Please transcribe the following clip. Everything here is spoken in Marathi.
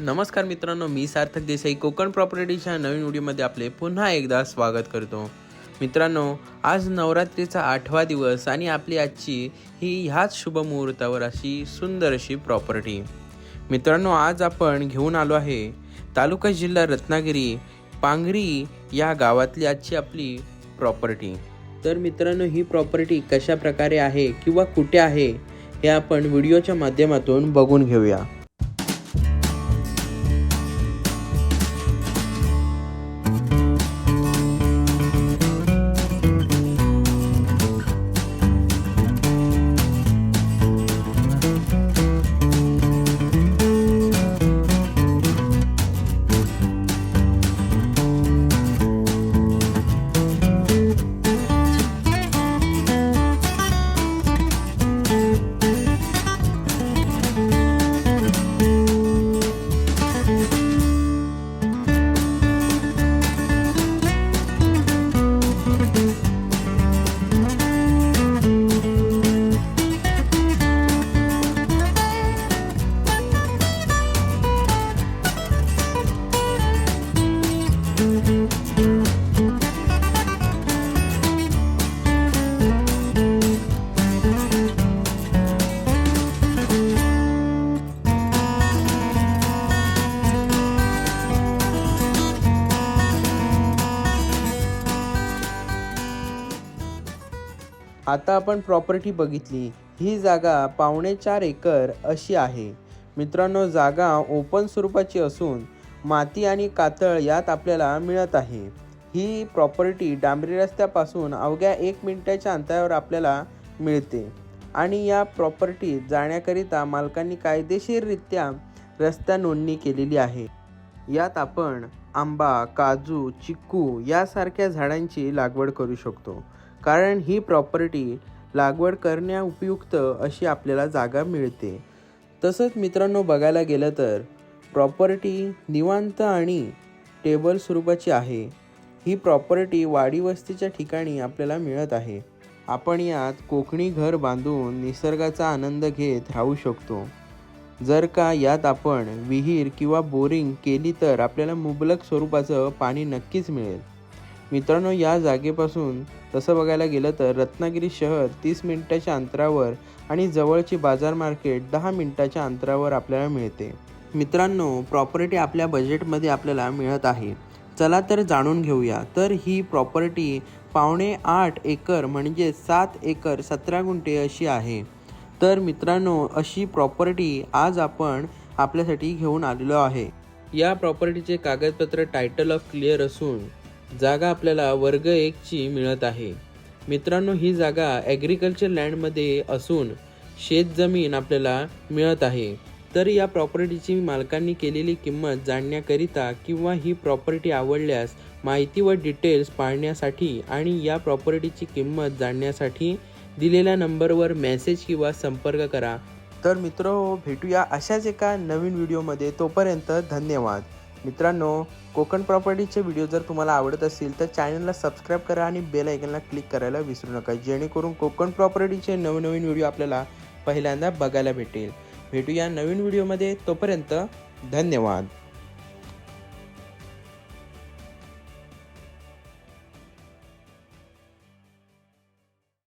नमस्कार मित्रांनो मी सार्थक देसाई कोकण प्रॉपर्टीच्या नवीन व्हिडिओमध्ये आपले पुन्हा एकदा स्वागत करतो. मित्रांनो आज नवरात्रीचा आठवा दिवस आणि आपली आजची ही ह्याच शुभ मुहूर्तावर अशी सुंदर अशी प्रॉपर्टी. मित्रांनो आज आपण घेऊन आलो आहे तालुका जिल्हा रत्नागिरी पांगरी या गावातली आजची आपली प्रॉपर्टी. तर मित्रांनो ही प्रॉपर्टी कशा प्रकारे आहे किंवा कुठे आहे हे आपण व्हिडिओच्या माध्यमातून बघून घेऊया. आता आपण प्रॉपर्टी बघितली. ही जागा पावणे चार एकर अशी आहे. मित्रांनो जागा ओपन स्वरूपाची असून माती आणि कातळ यात आपल्याला मिळत आहे. ही प्रॉपर्टी डांबरी रस्त्यापासून अवघ्या एक मिनिटाच्या अंतरावर आपल्याला मिळते. आणि या प्रॉपर्टीत जाण्याकरिता मालकांनी कायदेशीररित्या रस्त्या नोंदणी केलेली आहे. यात आपण आंबा काजू चिक्कू यासारख्या झाडांची लागवड करू शकतो. कारण ही प्रॉपर्टी लागवड करण्या उपयुक्त अशी आपल्याला जागा मिळते. तसंच मित्रांनो बघायला गेलं तर प्रॉपर्टी निवांत आणि टेबल स्वरूपाची आहे. ही प्रॉपर्टी वाडी वस्तीच्या ठिकाणी आपल्याला मिळत आहे. आपण यात कोकणी घर बांधून निसर्गाचा आनंद घेत राहू शकतो. जर का यात आपण विहीर किंवा बोरिंग केली तर आपल्याला मुबलक स्वरूपाचं पाणी नक्कीच मिळेल. मित्रांनो या जागेपासून तसं बघायला गेलं तर रत्नागिरी शहर तीस मिनिटाच्या अंतरावर आणि जवळची बाजार मार्केट दहा मिनिटाच्या अंतरावर आपल्याला मिळते. मित्रांनो प्रॉपर्टी आपल्या बजेटमध्ये आपल्याला मिळत आहे. चला तर जाणून घेऊया. तर ही प्रॉपर्टी पावणे आठ एकर म्हणजे सात एकर सतरा गुंठे अशी आहे. तर मित्रांनो अशी प्रॉपर्टी आज आपण आपल्यासाठी घेऊन आलेलो आहे. या प्रॉपर्टीचे कागदपत्र टायटल ऑफ क्लिअर असून जागा आपल्याला वर्ग एकची मिळत आहे. मित्रांनो ही जागा ॲग्रिकल्चर लँडमध्ये असून शेतजमीन आपल्याला मिळत आहे. तर या प्रॉपर्टीची मालकांनी केलेली किंमत जाणण्याकरिता किंवा ही प्रॉपर्टी आवडल्यास माहिती व डिटेल्स पाहण्यासाठी आणि या प्रॉपर्टीची किंमत जाणण्यासाठी दिलेल्या नंबरवर मेसेज किंवा संपर्क करा. तर मित्र भेटूया अशाच एका नवीन व्हिडिओमध्ये तोपर्यंत धन्यवाद. मित्रांनो कोकण प्रॉपर्टीचे व्हिडिओ जर तुम्हाला आवडत असतील तर चॅनलला सबस्क्राईब करा आणि बेल आयकनला क्लिक करायला विसरू नका जेणेकरून कोकण प्रॉपर्टीचे नवनवीन व्हिडिओ आपल्याला पहिल्यांदा बघायला भेटेल. भेटूया नवीन व्हिडिओमध्ये तोपर्यंत धन्यवाद.